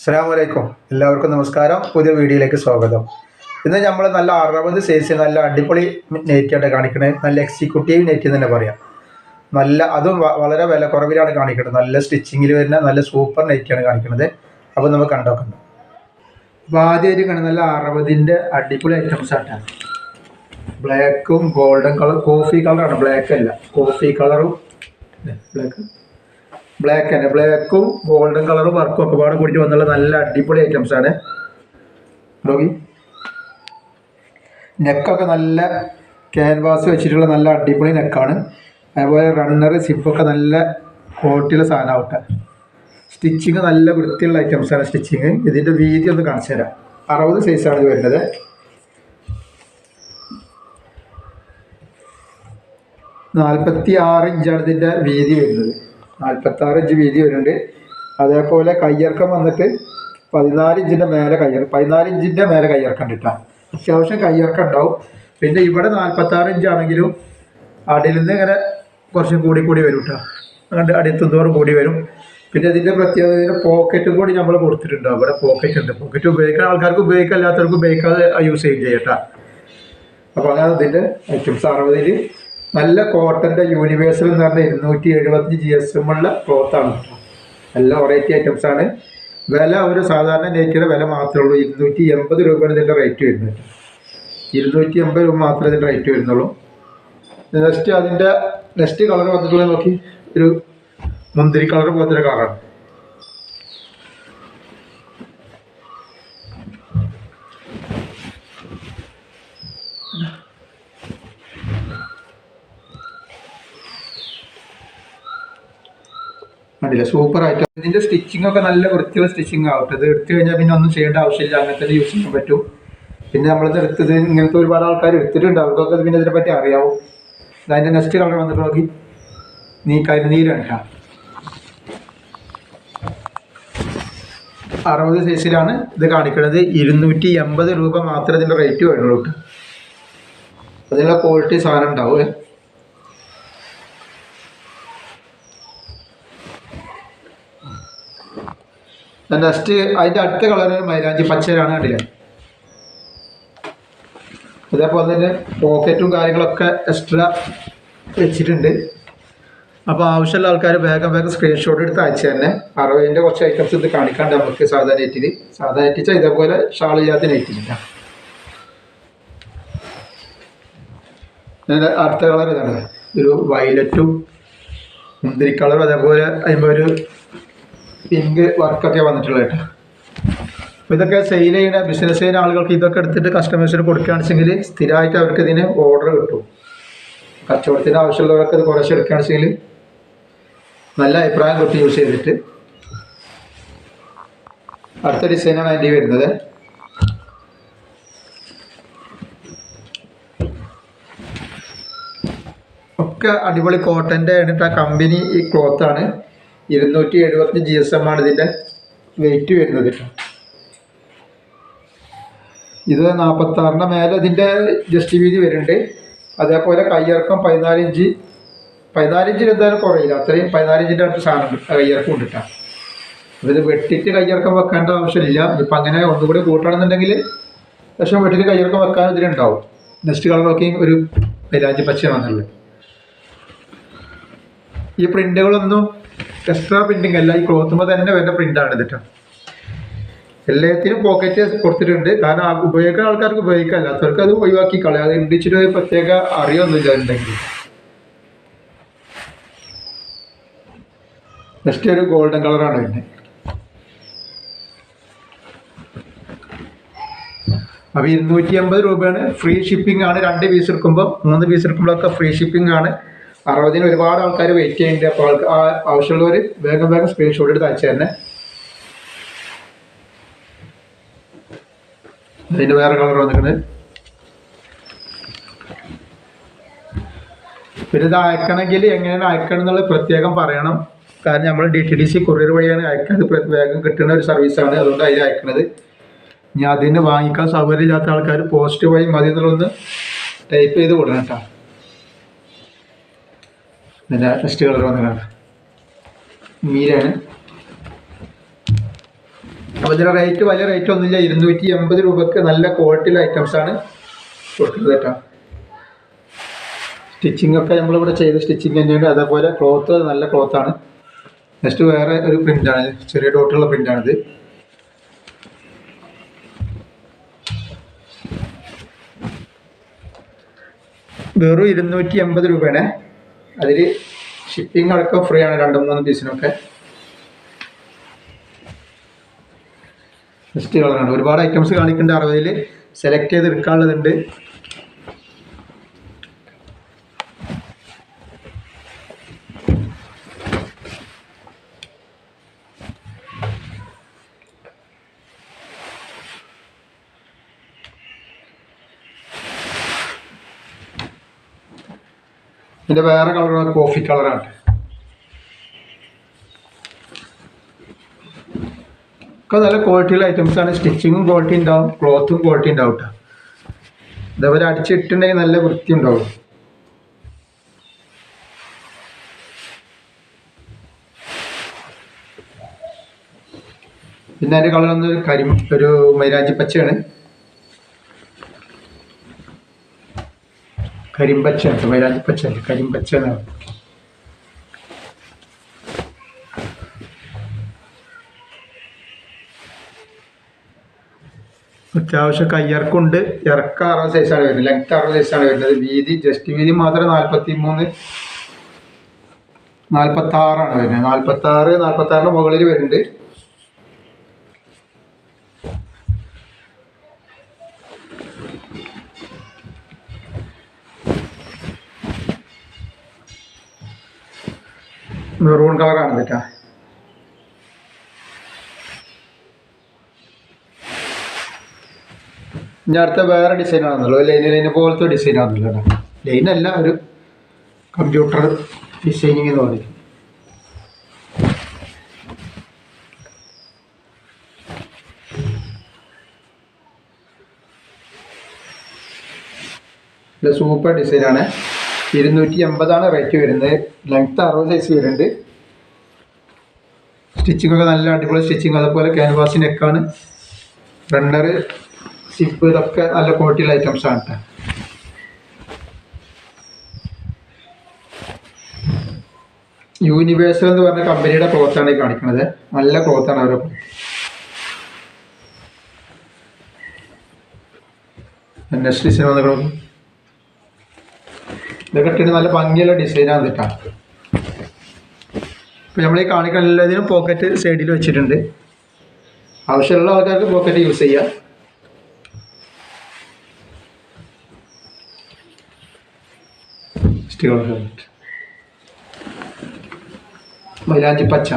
അസ്സാമലൈക്കും എല്ലാവർക്കും നമസ്കാരം. പുതിയ വീഡിയോയിലേക്ക് സ്വാഗതം. ഇന്ന് നമ്മൾ നല്ല അറുപത് സൈസ് നല്ല അടിപൊളി നെറ്റായിട്ട് കാണിക്കണത് നല്ല എക്സിക്യൂട്ടീവ് നെറ്റ് എന്ന് തന്നെ പറയാം. നല്ല അതും വളരെ വില കുറവിലാണ് കാണിക്കുന്നത്. നല്ല സ്റ്റിച്ചിങ്ങിൽ വരുന്ന നല്ല സൂപ്പർ നെറ്റാണ് കാണിക്കുന്നത്. അപ്പോൾ നമുക്ക് കണ്ടോക്കണം അപ്പോൾ ആദ്യമായിട്ട് കാണുന്ന നല്ല അറുപതിന്റെ അടിപൊളി ഐറ്റംസ് ആയിട്ടാണ് ബ്ലാക്കും ഗോൾഡൻ കളർ കോഫി കളറാണ് ബ്ലാക്ക് അല്ല. കോഫി കളറും ബ്ലാക്ക് ബ്ലാക്ക് തന്നെ ബ്ലാക്കും ഗോൾഡൻ കളറും വർക്കും ഒക്കെ പാടെ കൂടിയിട്ട് വന്നുള്ള നല്ല അടിപൊളി ഐറ്റംസ് ആണ്. നോക്കി. നെക്കൊക്കെ നല്ല ക്യാൻവാസ് വെച്ചിട്ടുള്ള നല്ല അടിപൊളി നെക്കാണ് അതുപോലെ റണ്ണർ സിപ്പൊക്കെ നല്ല ക്വാളിറ്റിയുള്ള സാധനമാവട്ടെ സ്റ്റിച്ചിങ് നല്ല വൃത്തിയുള്ള ഐറ്റംസ് ആണ് സ്റ്റിച്ചിങ് ഇതിന്റെ വീതി ഒന്ന് കാണിച്ചു തരാം. അറുപത് സൈസാണ് ഇത് വരുന്നത്. നാൽപ്പത്തി ആറ് ഇഞ്ചാണ് ഇതിന്റെ വീതി വരുന്നത്. നാൽപ്പത്തി ആറ് ഇഞ്ച് വീതി വരുന്നുണ്ട്. അതേപോലെ കയ്യിറക്കം വന്നിട്ട് പതിനാല് ഇഞ്ചിന്റെ മേലെ കയ്യിറ പതിനാല് ഇഞ്ചിന്റെ മേലെ കയ്യിറക്കം കിട്ടാം അത്യാവശ്യം കയ്യിറക്കം ഉണ്ടാവും. പിന്നെ ഇവിടെ നാൽപ്പത്തി ആറ് ഇഞ്ചാണെങ്കിലും അടിയിൽ നിന്ന് ഇങ്ങനെ കുറച്ചും കൂടി കൂടി വരും കേട്ടോ അങ്ങനെ അടിയത്തുന്തോറും കൂടി വരും. പിന്നെ ഇതിന്റെ പ്രത്യേകത പോക്കറ്റും കൂടി നമ്മൾ കൊടുത്തിട്ടുണ്ടാവും ഇവിടെ പോക്കറ്റ് ഉണ്ട്. പോക്കറ്റ് ഉപയോഗിക്കാൻ ആൾക്കാർക്ക് ഉപയോഗിക്കാൻ അല്ലാത്തവർക്ക് ഉപയോഗിക്കാതെ യൂസ് ചെയ്യും ചെയ്യട്ടാ അപ്പോൾ അങ്ങനെ ഇതിന്റെ ഐറ്റംസ് അറുപതിൽ നല്ല കോട്ടന്റെ യൂണിവേഴ്സൽ എന്ന് പറഞ്ഞാൽ ഇരുന്നൂറ്റി എഴുപത്തഞ്ച് ജി എസ് എം ഉള്ള ക്ലോത്താണ് നല്ല വെറൈറ്റി ഐറ്റംസ് ആണ്. വില ഒരു സാധാരണ നെറ്റിയുടെ വില മാത്രമേ ഉള്ളൂ. ഇരുന്നൂറ്റി എൺപത് രൂപയാണ് ഇതിന്റെ റേറ്റ് വരുന്നത് ഇരുന്നൂറ്റി എൺപത് രൂപ മാത്രമേ ഇതിന്റെ റേറ്റ് വരുന്നുള്ളൂ. നെക്സ്റ്റ് അതിന്റെ നെക്സ്റ്റ് കളർ വന്നിട്ടുള്ളത് നോക്കി. ഒരു മുന്തിരി കളർ പോലത്തെ കളറാണ് കണ്ടില്ല? സൂപ്പർ ആയിട്ട് ഇതിന്റെ സ്റ്റിച്ചിങ് ഒക്കെ നല്ല വൃത്തിയുള്ള സ്റ്റിച്ചിങ് ആവട്ടെ ഇത് എടുത്തു കഴിഞ്ഞാൽ പിന്നെ ഒന്നും ചെയ്യേണ്ട ആവശ്യമില്ല. അങ്ങനത്തെ യൂസ് ചെയ്യാൻ പറ്റും. പിന്നെ നമ്മളിത് എടുത്തത് ഇങ്ങനത്തെ ഒരുപാട് ആൾക്കാർ എടുത്തിട്ടുണ്ട് അവർക്കൊക്കെ പിന്നെ ഇതിനെ പറ്റി അറിയാവും. അതിന്റെ നെക്സ്റ്റ് കളർ വന്നിട്ട് നോക്കി. നീ കരിനീരാണ് കേട്ടോ അറുപത് സൈസിലാണ് ഇത് കാണിക്കുന്നത് ഇരുന്നൂറ്റി എൺപത് രൂപ മാത്രമേ ഇതിന്റെ റേറ്റ് വരുന്നുള്ളൂ അതിനുള്ള ക്വാളിറ്റി സാധനം ഉണ്ടാവും നെക്സ്റ്റ് അതിന്റെ അടുത്ത കളർ മൈലാഞ്ചി പച്ചയാണ് കണ്ടില്ലേ? അതേപോലെ തന്നെ പോക്കറ്റും കാര്യങ്ങളൊക്കെ എക്സ്ട്രാ വെച്ചിട്ടുണ്ട്. അപ്പോൾ ആവശ്യമുള്ള ആൾക്കാർ വേഗം വേഗം സ്ക്രീൻഷോട്ട് എടുത്ത് അയച്ചു തന്നെ. അറുപതിന്റെ കുറച്ച് ഐറ്റംസ് ഇത് കാണിക്കാണ്ട് നമുക്ക് സാധാ നെറ്റിൽ സാധാ നെറ്റിച്ചാൽ ഇതേപോലെ ഷാൾ ചെയ്യാത്ത നെറ്റില്ല അടുത്ത കളർ ഇതാണ്. ഒരു വയലറ്റും മുന്തിരി കളറും അതേപോലെ അതിന്റെ ഒരു പിങ്ക് വർക്കൊക്കെ വന്നിട്ടുള്ളത് കേട്ടോ. അപ്പോൾ ഇതൊക്കെ സെയിൽ ചെയ്യുന്ന ബിസിനസ് ചെയ്യുന്ന ആളുകൾക്ക് ഇതൊക്കെ എടുത്തിട്ട് കസ്റ്റമേഴ്സിന് കൊടുക്കുകയാണെന്ന് വെച്ചെങ്കിൽ സ്ഥിരമായിട്ട് അവർക്ക് ഇതിന് ഓർഡർ കിട്ടും. കച്ചവടത്തിന് ആവശ്യമുള്ളവർക്ക് ഇത് കുറച്ച് എടുക്കുകയാണെന്ന് നല്ല അഭിപ്രായം തൊട്ട് യൂസ് ചെയ്തിട്ട് അടുത്ത ഡിസൈനാണ് അതിന്റെ വരുന്നത്. ഒക്കെ അടിപൊളി കോട്ടന്റെ എന്നിട്ട് ആ കമ്പനി ഈ ക്ലോത്താണ് ഇരുന്നൂറ്റി എഴുപത്തി ജി എസ് എം ആണ് ഇതിന്റെ വെയിറ്റ് വരുന്നത് ഇത് നാൽപ്പത്താറിന്റെ മേലെ ഇതിന്റെ ജസ്റ്റ് വീതി വരുന്നുണ്ട്. അതേപോലെ കയ്യിറക്കം പതിനാല് ഇഞ്ച്. പതിനാല് ഇഞ്ചിന് എന്തായാലും കുറയില്ല. അത്രയും പതിനാല് ഇഞ്ചിന്റെ അടുത്ത് സാധനം കയ്യിറക്കം അപ്പോൾ ഇത് വെട്ടിയിട്ട് കയ്യിറക്കം വെക്കേണ്ട ആവശ്യമില്ല. ഇപ്പം അങ്ങനെ ഒന്നുകൂടി കൂട്ടണമെന്നുണ്ടെങ്കിൽ പക്ഷേ വെട്ടിയിട്ട് കയ്യിറക്കം വെക്കാൻ ഇതിലുണ്ടാവും. നെക്സ്റ്റ് കളർ നോക്കി ഒരു മൈലാഞ്ചി പച്ച വന്നുള്ളത് ഈ പ്രിന്റുകളൊന്നും എക്സ്ട്രാ പ്രിന്റിങ് അല്ല ഈ ക്ലോത്തുമ്പോൾ തന്നെ വരുന്ന പ്രിന്റാണ് ഇതിട്ടോ എല്ലാത്തിനും പോക്കറ്റ് കൊടുത്തിട്ടുണ്ട്. കാരണം ഉപയോഗിക്കുന്ന ആൾക്കാർക്ക് ഉപയോഗിക്കാം അല്ലാത്തവർക്ക് അത് ഒഴിവാക്കി കളയാം. അത് ഇണ്ടിച്ചിട്ട് പ്രത്യേക അറിയൊന്നുമില്ല ഉണ്ടെങ്കിൽ. നെക്സ്റ്റ് ഒരു ഗോൾഡൻ കളറാണ് വരുന്നത്. അപ്പോൾ ഇരുന്നൂറ്റി അമ്പത് രൂപയാണ്. ഫ്രീ ഷിപ്പിംഗ് ആണ്. രണ്ട് പീസ് എടുക്കുമ്പോൾ മൂന്ന് പീസ് എടുക്കുമ്പോഴൊക്കെ ഫ്രീ ഷിപ്പിംഗ് ആണ്. അറുപതിന് ഒരുപാട് ആൾക്കാർ വെയിറ്റ് ചെയ്യുന്നുണ്ട്. അപ്പോൾ ആൾക്ക് ആ ആവശ്യമുള്ളവർ വേഗം വേഗം സ്ക്രീൻഷോട്ട് എടുത്ത് അയച്ചു തന്നെ അതിന്റെ വേറെ കളർ വന്നിട്ടുണ്ട് പിന്നെ ഇത് അയക്കണമെങ്കിൽ എങ്ങനെയാണ് അയക്കണം എന്നുള്ളത് പ്രത്യേകം പറയണം. കാരണം നമ്മൾ D T D C courier വഴിയാണ് അയക്കുന്നത് വേഗം കിട്ടുന്ന ഒരു സർവീസാണ് അതുകൊണ്ട് അതിൽ അയക്കണത്. ഇനി അതിന് വാങ്ങിക്കാൻ സൗകര്യമില്ലാത്ത ആൾക്കാർ പോസ്റ്റ് വഴി മതി എന്നുള്ളതൊന്ന് ടൈപ്പ് ചെയ്ത് കൊടുക്കണം കേട്ടോ. ഇതിന്റെ നെക്സ്റ്റ് കളർ വന്നതാണ് മീനാണ്. അപ്പോൾ ഇതിന്റെ റേറ്റ് വലിയ റേറ്റ് ഒന്നുമില്ല. ഇരുന്നൂറ്റി എൺപത് രൂപക്ക് നല്ല ക്വാളിറ്റിയിലെ ഐറ്റംസ് ആണ് കൊടുക്കുന്നത് കേട്ടോ. സ്റ്റിച്ചിങ് ഒക്കെ നമ്മളിവിടെ ചെയ്ത സ്റ്റിച്ചിങ് തന്നെയാണ് അതേപോലെ ക്ലോത്ത് നല്ല ക്ലോത്താണ് നെക്സ്റ്റ് വേറെ ഒരു പ്രിന്റാണ് ചെറിയ ഡോട്ടുള്ള പ്രിന്റാണിത് വെറും ഇരുന്നൂറ്റി എൺപത് രൂപയാണ്. അതിൽ ഷിപ്പിംഗ് അടക്കം ഫ്രീ ആണ് രണ്ട് മൂന്ന് പീസിനൊക്കെ ലിസ്റ്റ് കളറാണ് ഒരുപാട് ഐറ്റംസ് കാണിക്കേണ്ട അറുപതിൽ സെലക്ട് ചെയ്ത് എടുക്കാനുള്ളതുണ്ട് ഇതിന്റെ വേറെ കളറാണ് കോഫി കളറാണ് ഒക്കെ നല്ല ക്വാളിറ്റിയുള്ള ആണ്. സ്റ്റിച്ചിങ്ങും ക്വാളിറ്റി ഉണ്ടാവും. ക്ലോത്തും ക്വാളിറ്റി ഉണ്ടാവും കേട്ടോ ഇതേപോലെ അടിച്ചിട്ടുണ്ടെങ്കിൽ നല്ല വൃത്തി ഉണ്ടാവും. പിന്നെ അതിന്റെ കളർ ഒന്ന് കരി ഒരു മൈരാജി പച്ചയാണ്. കരിമ്പച്ച ഉണ്ട് മൈരാജി പച്ച അല്ല കരിമ്പച്ച അത്യാവശ്യം കയ്യർക്കുണ്ട് ഇറക്കം അറുപത് സൈസാണ് വരുന്നത് ലെങ്ത് അറുപത് സൈസാണ് വരുന്നത്. വീതി ജസ്റ്റ് വീതി മാത്രം നാൽപ്പത്തി മൂന്ന് നാൽപ്പത്തി ആറാണ് വരുന്നത്. നാൽപ്പത്തി ആറ് നാൽപ്പത്തി ആറിന് മുകളിൽ വരുന്നുണ്ട്. മെറൂൺ കളറാണ് കേട്ടോ ഇനി അടുത്ത വേറെ ഡിസൈൻ ആണെന്നുള്ളൂ ലൈൻ ലൈന് പോലത്തെ ഡിസൈൻ ആണെന്നുള്ളൂ കേട്ടോ ലൈൻ അല്ല ഒരു കമ്പ്യൂട്ടർ ഡിസൈനിങ് എന്ന് പറയും. ഇത് സൂപ്പർ ഡിസൈനാണ് ഇരുന്നൂറ്റി എൺപതാണ് റേറ്റ് വരുന്നത്. ലെങ്ത്ത് അറുപത് സൈസ് വരുന്നുണ്ട്. സ്റ്റിച്ചിങ് ഒക്കെ നല്ല അടിപൊളി സ്റ്റിച്ചിങ് അതുപോലെ ക്യാൻവാസ് നെക്കാണ് റണ്ണർ സിപ്പ് ഇതൊക്കെ നല്ല ക്വാളിറ്റിയുള്ള ഐറ്റംസ് ആണ് കേട്ടോ യൂണിവേഴ്സൽ എന്ന് പറഞ്ഞ കമ്പനിയുടെ ക്ലോത്താണ് ഈ കാണിക്കുന്നത്. നല്ല ക്ലോത്താണ് അവരുടെ നെക്സ്റ്റ് ഡിസൈൻ വന്നു ഇതൊക്കെ ഇട്ടിട്ട് നല്ല ഭംഗിയുള്ള ഡിസൈനാണ് കേട്ടോ ഇപ്പം നമ്മൾ ഈ എല്ലാത്തിനും പോക്കറ്റ് സൈഡിൽ വെച്ചിട്ടുണ്ട്. ആവശ്യമുള്ള ആൾക്കാർക്ക് പോക്കറ്റ് യൂസ് ചെയ്യാം. സ്റ്റിക്കർ ഹെൽമെറ്റ് മൈലാഞ്ചി പച്ച.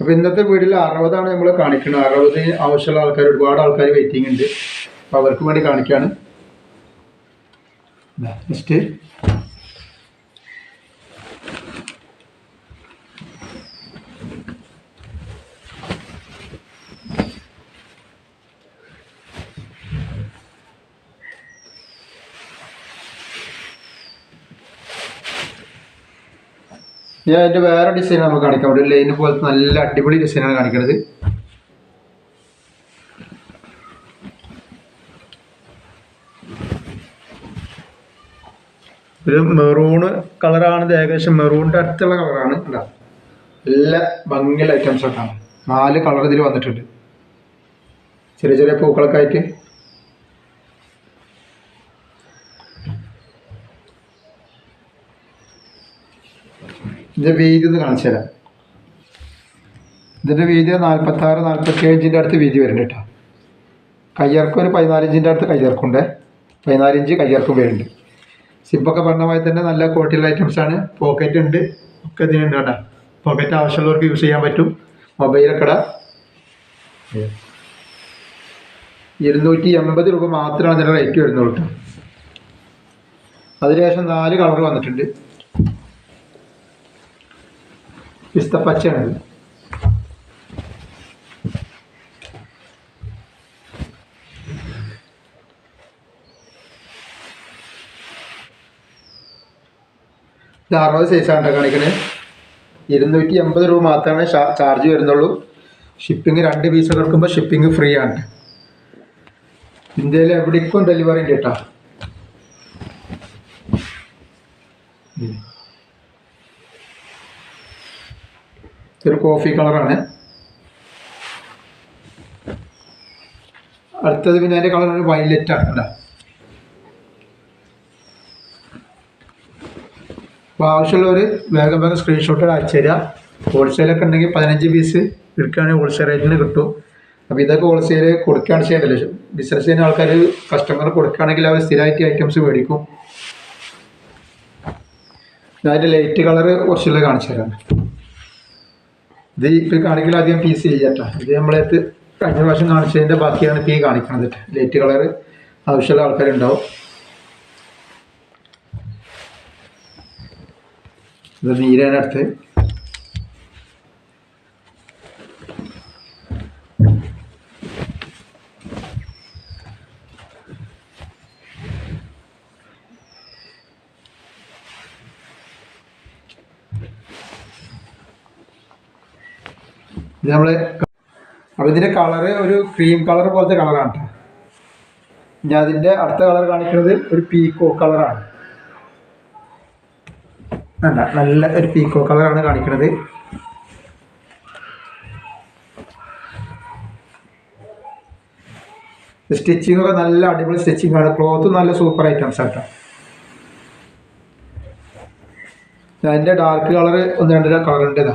അപ്പോൾ ഇന്നത്തെ വീട്ടിൽ അറുപതാണ് നമ്മൾ കാണിക്കുന്നത്. അറുപത് ആവശ്യമുള്ള ആൾക്കാർ ഒരുപാട് ആൾക്കാർ വെയിറ്റിംഗ് ഉണ്ട്. അപ്പോൾ അവർക്ക് വേണ്ടി കാണിക്കുകയാണ് നെക്സ്റ്റ് ഞാൻ അതിന്റെ വേറെ ഡിസൈൻ നമുക്ക് കാണിക്കാം. ഒരു ലൈന് പോലത്തെ നല്ല അടിപൊളി ഡിസൈനാണ് കാണിക്കുന്നത് ഒരു മെറൂണ് കളറാണ് ഇത് ഏകദേശം മെറൂണിന്റെ അടുത്തുള്ള കളറാണ് കണ്ടോ നല്ല ഭംഗിയുള്ള ഐറ്റംസ് ഒക്കെ ആണ് നാല് കളർ ഇതിൽ വന്നിട്ടുണ്ട്. ചെറിയ ചെറിയ പൂക്കളൊക്കെ ആയിട്ട്. ഇതിന്റെ വീതി ഒന്ന് കാണിച്ചു തരാം. ഇതിന്റെ വീതി നാൽപ്പത്തി ആറ് നാൽപ്പത്തി ഏഴിന്റെ അടുത്ത് വീതി വരുന്നുണ്ട് കേട്ടോ. കയ്യർക്കം ഒരു പതിനാലിഞ്ചിന്റെ അടുത്ത് കയ്യർക്കുണ്ട് പതിനാലിഞ്ച് കയ്യർക്കും വരുന്നുണ്ട് സിപ്പൊക്കെ പറഞ്ഞ പോലെ തന്നെ നല്ല ക്വാളിറ്റിയുള്ള ഐറ്റംസ് ആണ്. പോക്കറ്റ് ഉണ്ട്. ഒക്കെ ഇതിനുണ്ട് കേട്ടോ. പോക്കറ്റ് ആവശ്യമുള്ളവർക്ക് യൂസ് ചെയ്യാൻ പറ്റും. മൊബൈലൊക്കെ ഇടാം. ഇരുന്നൂറ്റി എൺപത് രൂപ മാത്രമാണ് ഇതിന്റെ റേറ്റ് വരുന്നുള്ളൂ കേട്ടോ. അതിനുശേഷം നാല് കളർ വന്നിട്ടുണ്ട്. പിസ്ത പച്ചയാണിത് ഇത് അറുപത് സൈസാണ് കാണിക്കണേ. ഇരുന്നൂറ്റി എൺപത് രൂപ മാത്രമേ ചാർജ് വരുന്നുള്ളൂ. ഷിപ്പിംഗ് രണ്ട് പീസ് എടുക്കുമ്പോൾ ഷിപ്പിംഗ് ഫ്രീ ആണ്. ഇന്ത്യയിൽ എവിടേക്കും ഡെലിവറി ഉണ്ട് കേട്ടോ. ഇതൊരു കോഫി കളറാണ് അടുത്തത് പിന്നെ അതിന്റെ കളർ വയലറ്റ് ആണ് കേട്ടോ അപ്പോൾ ആവശ്യമുള്ളവർ വേഗം വേഗം സ്ക്രീൻഷോട്ട് അയച്ചു തരിക ഹോൾസെയിലൊക്കെ ഉണ്ടെങ്കിൽ പതിനഞ്ച് പീസ് എടുക്കുകയാണെങ്കിൽ ഹോൾസെയിൽ റേറ്റിന് കിട്ടും. അപ്പോൾ ഇതൊക്കെ ഹോൾസെയിൽ കൊടുക്കുകയാണ് ചെയ്യേണ്ടത് ബിസിനസ് ചെയ്യുന്ന ആൾക്കാർ കസ്റ്റമർ കൊടുക്കുകയാണെങ്കിൽ അവർ സ്ഥിരമായിട്ട് ഐറ്റംസ് മേടിക്കും. അതിന്റെ ലൈറ്റ് കളർ കുറച്ചുള്ളത് കാണിച്ചു തരാം. ഇത് ഇപ്പോൾ കാണിക്കൽ അധികം പീസ് ചെയ്യട്ടോ ഇത് നമ്മളെ കഴിഞ്ഞ പ്രാവശ്യം കാണിച്ചതിന്റെ ബാക്കിയാണ് ഇപ്പോൾ ഈ കാണിക്കുന്നത് ലൈറ്റ് കളർ ആവശ്യമുള്ള ആൾക്കാരുണ്ടാവും. ഇത് നീരാനടുത്ത് ഇത് നമ്മൾ അപ്പോൾ ഇതിന്റെ കളറ് ഒരു ക്രീം കളർ പോലത്തെ കളറാണ് കേട്ടോ. ഞാൻ അതിന്റെ അടുത്ത കളർ കാണിക്കുന്നത് ഒരു പീക്കോ കളറാണ്. വേണ്ട നല്ല ഒരു പീക്കോ കളറാണ് കാണിക്കുന്നത് സ്റ്റിച്ചിങ് ഒക്കെ നല്ല അടിപൊളി സ്റ്റിച്ചിങ് ആണ്. ക്ലോത്ത് നല്ല സൂപ്പർ ഐറ്റംസ് ആട്ടോ അതിന്റെ ഡാർക്ക് കളർ ഒന്ന് രണ്ടര കളർ ഉണ്ട് ഇതാ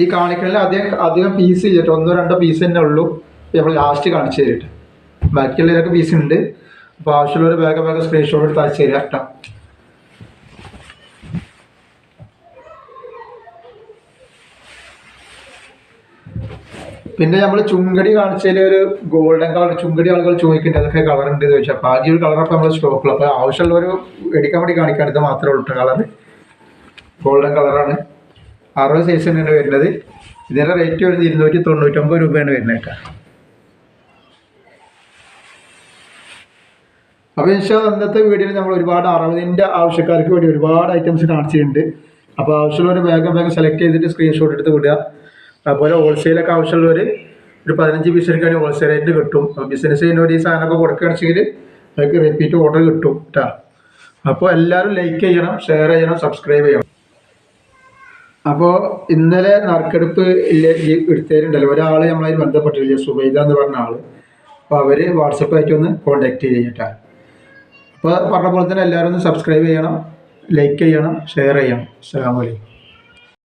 ഈ കാണിക്കണിൽ അധികം അധികം പീസ് ചെയ്തിട്ട് ഒന്നോ രണ്ടോ പീസ് തന്നെ ഉള്ളൂ. നമ്മൾ ലാസ്റ്റ് കാണിച്ചു തരിട്ട്. ബാക്കിയുള്ളവരൊക്കെ പീസ് ഉണ്ട്. അപ്പോൾ ആവശ്യമുള്ളവർ വേഗം വേഗം സ്ക്രീൻഷോട്ട് എടുത്ത് അയച്ചു തരിക കേട്ടോ പിന്നെ നമ്മൾ ചുങ്കടി കാണിച്ചതിൽ ഒരു ഗോൾഡൻ കളർ ചുങ്കടി ആളുകൾ ചോദിക്കുന്നുണ്ട് അതൊക്കെ കളർ ഉണ്ട് എന്ന് ചോദിച്ചാൽ അപ്പോൾ ആദ്യം ഒരു അപ്പോൾ നമ്മൾ സ്റ്റോക്കുള്ളൂ അപ്പോൾ ആവശ്യമുള്ളവർ എടുക്കാൻ വേണ്ടി കാണിക്കാൻ ഇത് മാത്രമേ ഉള്ളൂ കളർ ഗോൾഡൻ കളറാണ് അറുപത് സൈസ് തന്നെയാണ് വരുന്നത്. ഇതിന്റെ റേറ്റ് വരുന്നത് ഇരുന്നൂറ്റി തൊണ്ണൂറ്റൊമ്പത് രൂപയാണ് വരുന്നത് അപ്പോൾ ഇൻഷാ അന്നത്തെ വീഡിയോയിൽ നമ്മൾ ഒരുപാട് അറുപതിന്റെ ആവശ്യക്കാർക്ക് വേണ്ടി ഒരുപാട് ഐറ്റംസ് കാണിച്ചിട്ടുണ്ട്. അപ്പോൾ ആവശ്യമുള്ളവർ വേഗം വേഗം സെലക്ട് ചെയ്തിട്ട് സ്ക്രീൻഷോട്ട് എടുത്ത് വിടുക. അതുപോലെ ഹോൾസെയിലൊക്കെ ആവശ്യമുള്ളവർ ഒരു പതിനഞ്ച് പീസ് എടുക്കുകയാണെങ്കിൽ ഹോൾസെയിൽ റേറ്റ് കിട്ടും. അപ്പോൾ ബിസിനസ് ചെയ്യുന്നവർ ഈ സാധനമൊക്കെ കൊടുക്കുകയാണെങ്കിൽ അവർക്ക് റിപ്പീറ്റ് ഓർഡർ കിട്ടും കേട്ടോ. അപ്പോൾ എല്ലാവരും ലൈക്ക് ചെയ്യണം ഷെയർ ചെയ്യണം സബ്സ്ക്രൈബ് ചെയ്യണം. അപ്പോൾ ഇന്നലെ നറുക്കെടുപ്പ് എടുത്തേരുണ്ടല്ലോ ഒരാൾ നമ്മളതിൽ ബന്ധപ്പെട്ടില്ല സുബൈദ എന്ന് പറഞ്ഞ ആൾ അപ്പോൾ അവർ വാട്സപ്പായിട്ട് ഒന്ന് കോണ്ടാക്ട് ചെയ്യട്ടെ അപ്പോൾ പറഞ്ഞ പോലെ തന്നെ എല്ലാവരും ഒന്ന് സബ്സ്ക്രൈബ് ചെയ്യണം ലൈക്ക് ചെയ്യണം ഷെയർ ചെയ്യണം. അസ്സാം വലൈക്കും